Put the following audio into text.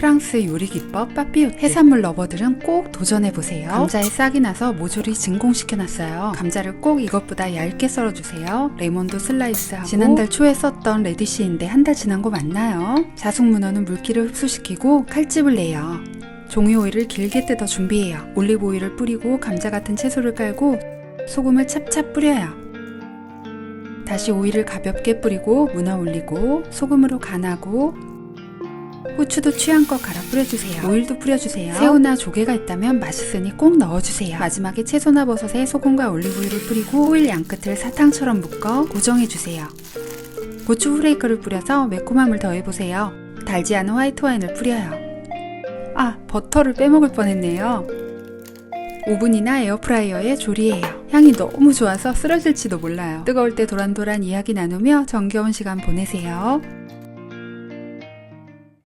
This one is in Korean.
프랑스 요리 기법 빠삐오테 해산물 러버들은 꼭 도전해보세요. 감자에 싹이 나서 모조리 진공시켜놨어요. 감자를 꼭 이것보다 얇게 썰어주세요. 레몬도 슬라이스하고 지난달 초에 썼던 레디시인데 한 달 지난 거 맞나요? 자숙문어는 물기를 흡수시키고 칼집을 내요. 종이 오일을 길게 뜯어 준비해요. 올리브 오일을 뿌리고 감자 같은 채소를 깔고 소금을 찹찹 뿌려요. 다시 오일을 가볍게 뿌리고 문어 올리고 소금으로 간하고 후추도 취향껏 갈아 뿌려주세요. 오일도 뿌려주세요. 새우나 조개가 있다면 맛있으니 꼭 넣어주세요. 마지막에 채소나 버섯에 소금과 올리브유를 뿌리고 오일 양 끝을 사탕처럼 묶어 고정해주세요. 고추 후레이크를 뿌려서 매콤함을 더해보세요. 달지 않은 화이트 와인을 뿌려요. 아, 버터를 빼먹을 뻔했네요. 오븐이나 에어프라이어에 조리해요. 향이 너무 좋아서 쓰러질지도 몰라요. 뜨거울 때 도란도란 이야기 나누며 정겨운 시간 보내세요.